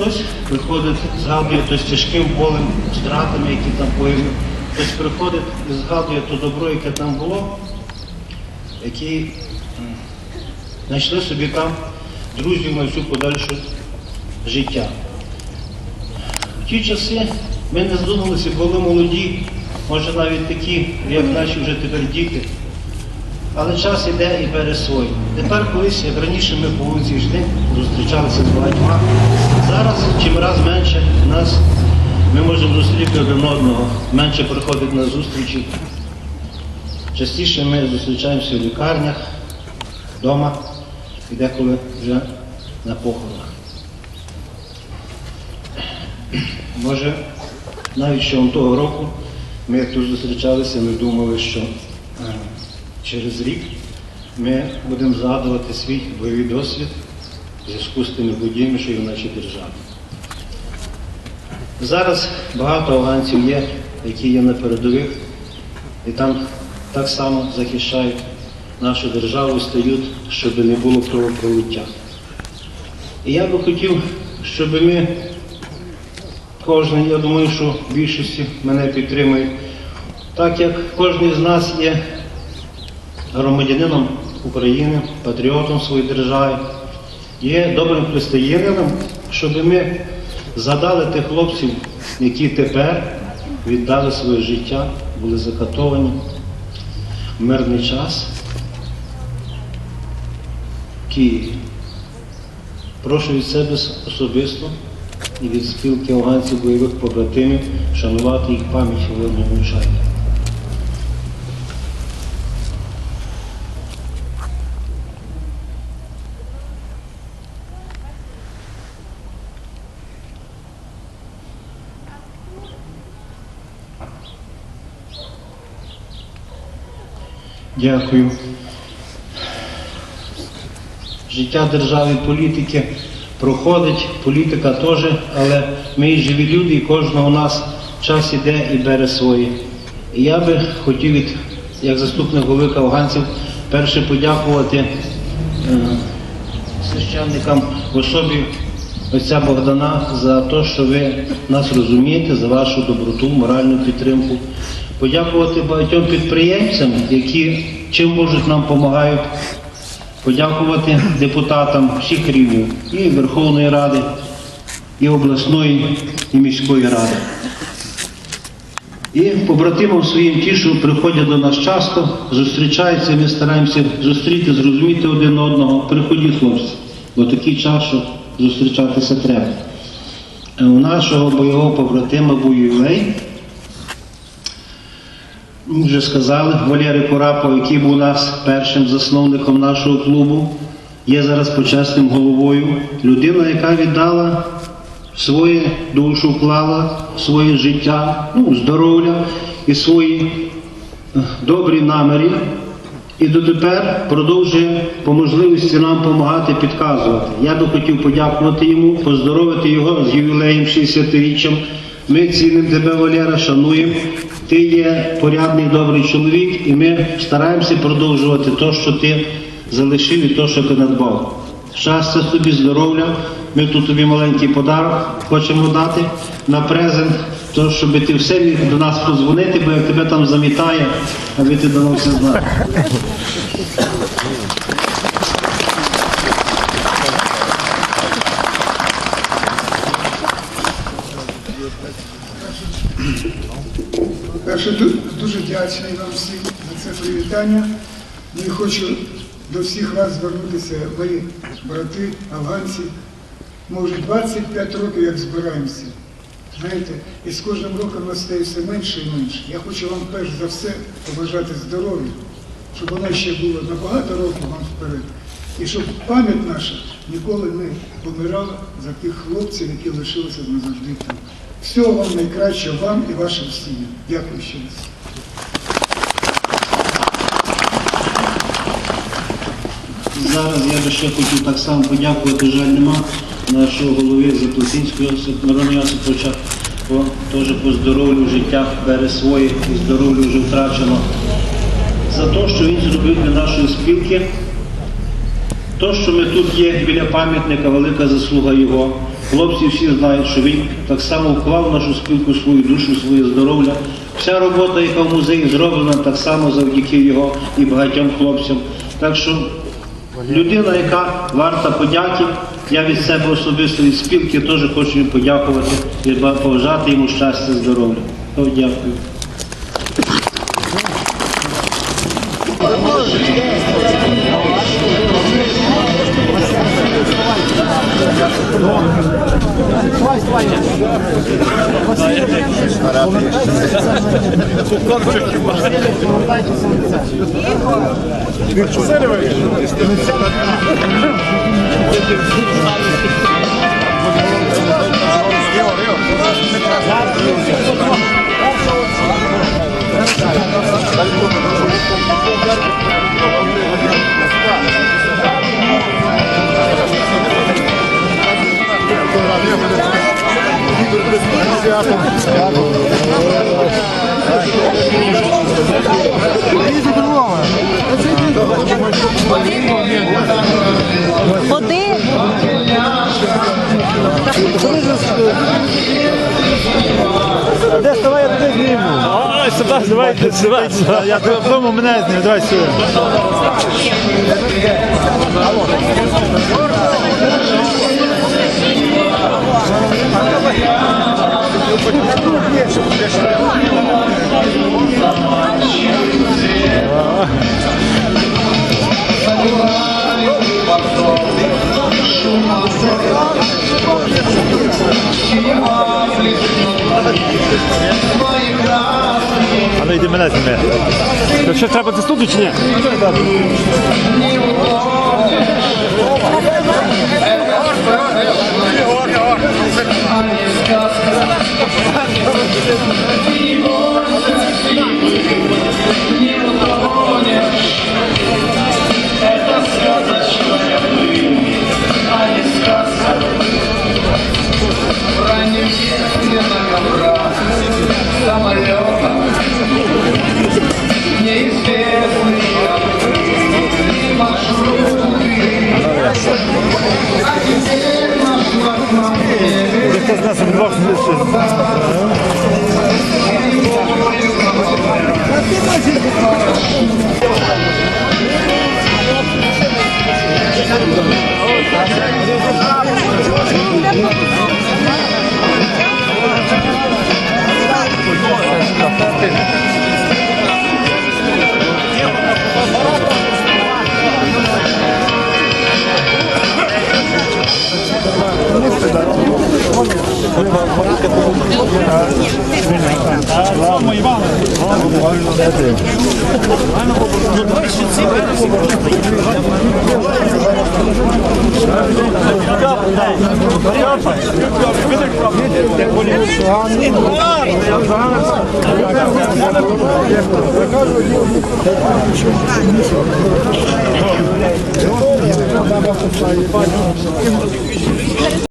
Хтось приходить, згадує з тяжким болем, втратами, які там появили. Хтось приходить і згадує то добро, яке там було, які знайшли собі там друзів на всю подальшу життя. В ті часи ми не здумалися, були молоді, може навіть такі, як наші вже тепер діти. Але час іде і бере своє. Тепер колись, як раніше ми по вулиці йшли, зустрічалися з багатьма. Зараз чим раз менше нас ми можемо зустріти один одного, менше приходить на зустрічі. Частіше ми зустрічаємося в лікарнях, вдома і деколи вже на похоронах. Може, навіть ще того року ми як тут зустрічалися, ми думали, що е, через рік ми будемо згадувати свій бойовий досвід в зв'язку з тими подіями, що є в нашій державі. Зараз багато афганців є, які є на передових, і там так само захищають нашу державу, стають, щоб не було кровопролиття. І я би хотів, щоб ми кожен, я думаю, що більшості мене підтримують, так як кожен з нас є громадянином України, патріотом своєї держави, є добрим християнином, щоб ми згадали тих хлопців, які тепер віддали своє життя, були закатовані в мирний час в Києві. Прошу від себе особисто і від спілки афганців бойових побратимів шанувати їх пам'ять хвилиною мовчання. Дякую. Життя держави політики проходить, політика теж, але ми живі люди, і кожного у нас час іде і бере своє. І я би хотів як заступник голови афганців, перше подякувати е, священникам в особі отця Богдана за те, що ви нас розумієте, за вашу доброту, моральну підтримку. Подякувати багатьом підприємцям, які чим можуть нам допомагають. Подякувати депутатам всіх рівнів і Верховної Ради, і обласної, і міської ради. І побратимам своїм ті, що приходять до нас часто, зустрічаються, ми стараємося зустріти, зрозуміти один одного. Приходіть, хлопці, бо такий час, що зустрічатися треба. У нашого бойового побратима був ювілей. Вже сказали, Валерій Курапов, який був у нас першим засновником нашого клубу, є зараз почесним головою. Людина, яка віддала свою душу, вклала своє життя, ну, здоров'я і свої е, добрі наміри. І дотепер продовжує по можливості нам допомагати підказувати. Я би хотів подякувати йому, поздоровити його з ювілеєм 60-річчям. Ми цінимо тебе, Валера, шануємо. Ти є порядний добрий чоловік, і ми стараємося продовжувати те, що ти залишив і те, що ти надбав. Щастя тобі, здоров'я. Ми тут тобі маленький подарок хочемо дати на презент, то щоб ти все міг до нас подзвонити, бо як тебе там замітає, аби ти давно все знав. Вдячний вам всім за це привітання. Ну і хочу до всіх вас звернутися, мої брати, афганці. Ми вже 25 років як збираємося. Знаєте, і з кожним роком нас стає все менше і менше. Я хочу вам перш за все побажати здоров'я, щоб воно ще було на багато років вам вперед. І щоб пам'ять наша ніколи не помирала за тих хлопців, які лишилися назавжди тут. Всього вам найкращого вам і вашим сім'ям. Дякую ще раз. Зараз я би ще хотів так само подякувати, жаль нема нашого голови Заплатинського Мирона Йосиповича, по, теж по здоров'ю життя бере своє і здоров'ю вже втрачено. За те, що він зробив для нашої спілки, то, що ми тут є біля пам'ятника, велика заслуга його. Хлопці всі знають, що він так само вклав в нашу спілку свою душу, своє здоров'я. Вся робота, яка в музеї зроблена, так само завдяки його і багатьом хлопцям. Так що людина, яка варта подяки, я від себе особисто від спілки теж хочу їм подякувати і поважати йому щастя, здоров'я. То дякую. Води. Де ставай, я туди зніму. А, сюди, давайте, сюди. Я додому мене зніму, давай сюди. А ну йди мене зніме. То що треба це студу чи ні? Хто Дякую за перегляд!